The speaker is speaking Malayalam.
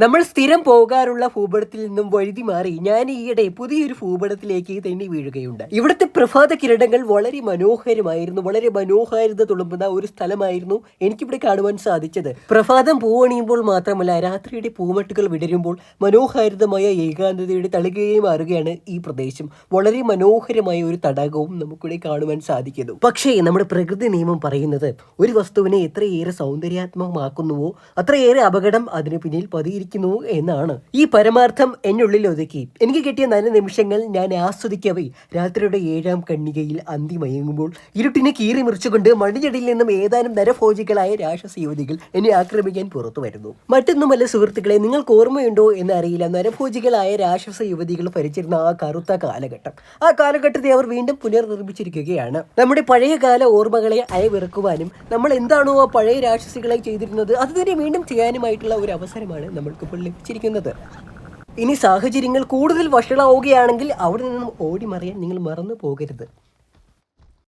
നമ്മൾ സ്ഥിരം പോകാറുള്ള ഭൂപടത്തിൽ നിന്നും വഴുതി മാറി ഞാൻ ഈയിടെ പുതിയൊരു ഭൂപടത്തിലേക്ക് തന്നെ വീഴുകയുണ്ട്. ഇവിടുത്തെ പ്രഭാത കിരണങ്ങൾ വളരെ മനോഹരമായിരുന്നു. വളരെ മനോഹാരിത തുളുമ്പുന്ന ഒരു സ്ഥലമായിരുന്നു എനിക്കിവിടെ കാണുവാൻ സാധിച്ചത്. പ്രഭാതം പൂവണിയുമ്പോൾ മാത്രമല്ല രാത്രിയുടെ പൂമട്ടുകൾ വിടരുമ്പോൾ മനോഹാരിതമായ ഏകാന്തതയുടെ തളികയായി മാറുകയാണ് ഈ പ്രദേശം. വളരെ മനോഹരമായ ഒരു തടാകവും നമുക്കിവിടെ കാണുവാൻ സാധിക്കുന്നു. പക്ഷേ നമ്മുടെ പ്രകൃതി നിയമം പറയുന്നത് ഒരു വസ്തുവിനെ എത്രയേറെ സൗന്ദര്യാത്മകമാക്കുന്നുവോ അത്രയേറെ അപകടം അതിന് പിന്നിൽ പതിയിരിക്കുന്നു എന്നാണ്. ഈ പരമാർത്ഥം എന്നുള്ളിൽ ഒതുക്കി. എനിക്ക് കിട്ടിയ നല്ല നിമിഷങ്ങൾ ഞാൻ ആസ്വദിക്കവേ. രാത്രിയുടെ ഏഴാം കണ്ണികയിൽ അന്തിമയങ്ങുമ്പോൾ ഇരുട്ടിനെ കീറി മുറിച്ചുകൊണ്ട് മണിഞ്ഞടിയിൽ നിന്നും ഏതാനും നരഭോജികളായ രാക്ഷസ യുവതികൾ എന്നെ ആക്രമിക്കാൻ പുറത്തു വരുന്നു. മറ്റൊന്നുമല്ല സുഹൃത്തുക്കളെ നിങ്ങൾക്ക് ഓർമ്മയുണ്ടോ എന്നറിയില്ല നരഭോജികളായ രാക്ഷസ യുവതികൾ ഭരിച്ചിരുന്ന ആ കറുത്ത കാലഘട്ടം. ആ കാലഘട്ടത്തെ അവർ വീണ്ടും പുനർനിർമ്മിച്ചിരിക്കുകയാണ്. നമ്മുടെ പഴയകാല ഓർമ്മകളെ അയവിറക്കുവാനും നമ്മൾ എന്താണോ ആ പഴയ രാക്ഷസികളെ ചെയ്തിരുന്നത് അത് തന്നെ വീണ്ടും ചെയ്യാനുമായിട്ടുള്ള ഒരു അവസരമാണ് നമ്മൾക്കിപ്പോൾ ലഭിച്ചിരിക്കുന്നത് ഇനി സാഹചര്യങ്ങൾ കൂടുതൽ വഷളാവുകയാണെങ്കിൽ അവിടെ നിന്നും ഓടി മറിയാൻ നിങ്ങൾ മറന്നു പോകരുത്